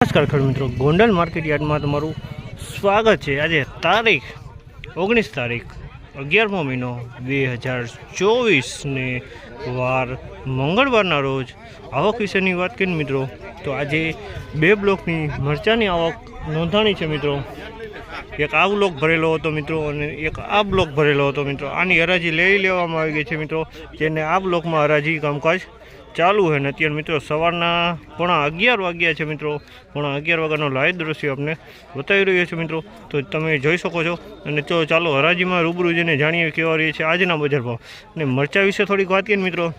નમસ્કાર ખેડૂત મિત્રો. ગોંડલ માર્કેટ યાર્ડમાં તમારું સ્વાગત છે. આજે તારીખ, ઓગણીસ તારીખ, અગિયારમો મહિનો બે હજાર ચોવીસને વાર મંગળવારના રોજ આવક વિશેની વાત કરીએ મિત્રો, તો આજે બે બ્લોકની મરચાની આવક નોંધાણી છે મિત્રો. એક આ બ્લોક ભરેલો હતો મિત્રો અને એક આ બ્લોક ભરેલો હતો મિત્રો. આની હરાજી લઈ લેવામાં આવી ગઈ છે મિત્રો, જેને આ બ્લોકમાં હરાજી કામકાજ ચાલુ છે ને અત્યારે મિત્રો સવારના પોણા અગિયાર વાગ્યા છે મિત્રો. પોણા અગિયાર વાગ્યાનો લાઈવ દ્રશ્ય આપણે બતાવી રહ્યો છે મિત્રો. તો તમે જોઈ શકો છો. અને જો ચાલો હરાજીમાં રૂબરૂ જઈને જાણીએ કેવા રહી છે આજના બજાર ભાવ. અને મરચા વિશે થોડીક વાત કરીએ મિત્રો.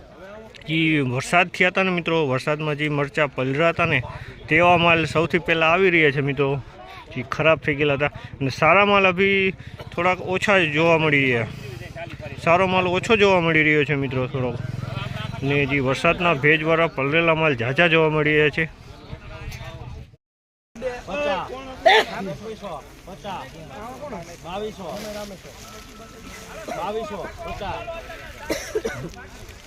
જે વરસાદ થયા હતા ને મિત્રો. વરસાદમાં જે મરચાં પલરા હતા ને, તેવા માલ સૌથી પહેલાં આવી રહ્યા છે મિત્રો. જે ખરાબ થઈ ગયેલા હતા. અને સારા માલ અભી થોડાક ઓછા જોવા મળી રહ્યા. સારો માલ ઓછો જોવા મળી રહ્યો છે મિત્રો થોડોક. ને જે વરસાદના ભેજવાળા પલરેલા માલ ઝાઝા જોવા મળી રહ્યા છે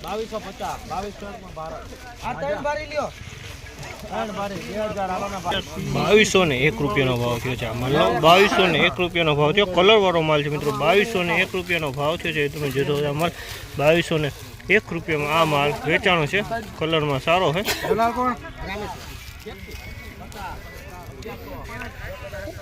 બાવીસો પચાસ બાવીસો બાવીસો બાવીસો ને એક રૂપિયાનો ભાવ થયો છે માલનો બાવીસો ને એક રૂપિયાનો ભાવ થયો. કલરવાળો માલ છે મિત્રો. બાવીસો ને એક રૂપિયાનો ભાવ થયો છે. તમે જોશો આ માલ. બાવીસો ને એક રૂપિયામાં આ માલ વેચાણો છે. કલરમાં સારો છે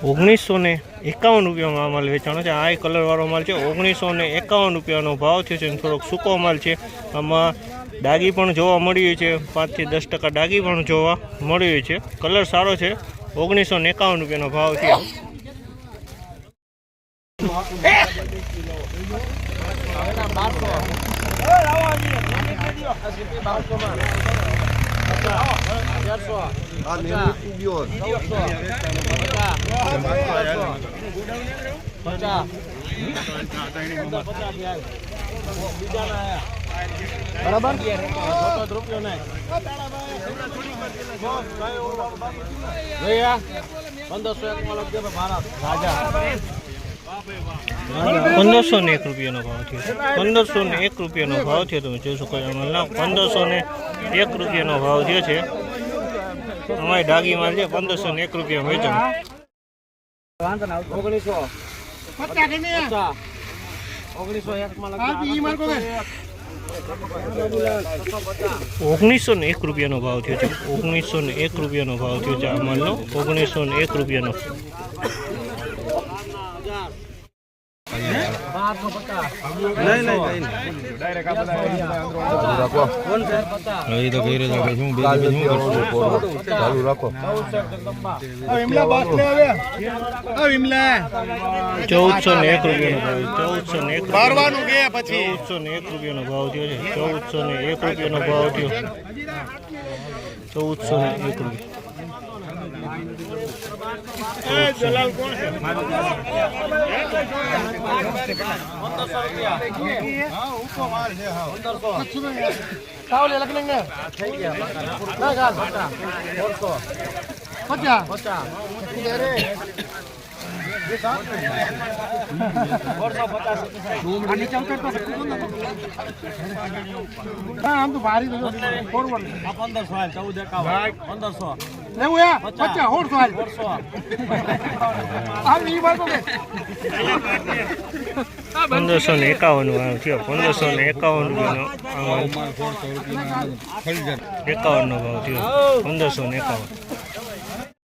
ઓગણીસો ને એકાવન રૂપિયામાં આ માલ વેચાણો છે. આ કલરવાળો માલ છે. ઓગણીસો ને એકાવન રૂપિયાનો ભાવ થયો છે થોડોક સૂકો માલ છે. આમાં ડાગી પણ જોવા મળી છે પાંચથી દસ ટકા ડાગી પણ જોવા મળી છે કલર સારો છે ઓગણીસો એકાવન રૂપિયાનો ભાવ પચાસ પચાસ બરાબર? પંદરસો એક ને એક રૂપિયાનો ભાવ થયો. પંદરસો ને એક રૂપિયાનો ભાવ થયો તમે જોઈ શકો છો પંદરસો ને એક રૂપિયાનો ભાવ થયો છે. અમારી ડાગી માલ છે પંદરસો ને એક રૂપિયા વેચાણ. ઓગણીસો ઓગણીસો ને એક રૂપિયાનો ભાવ થયો છે. ઓગણીસો ને એક રૂપિયાનો ભાવ થયો છે આ માલનો. ઓગણીસો ને એક રૂપિયાનો. ચૌદસો ને એક રૂપિયાનો ભાવ ચૌદસો ને ચૌદસો ને એક ભાવ થયો છે ચૌદસો ને એક રૂપિયાનો ભાવ થયો ચૌદસો ને એક રૂપિયા પચાસ પચાસ આમ તો ભારી બધું ફોરવર્ડ. આ પંદરસો હાલ ચૌદ એકાવન. પંદરસો. લેવું યા પચાસ. હોડસો હાલ. પંદરસો ને એકાવન ભાવ થયો. પંદરસો ને એકાવન રૂપિયાનો આ માલ એકાવનનો ભાવ થયો. પંદરસો ને એકાવન.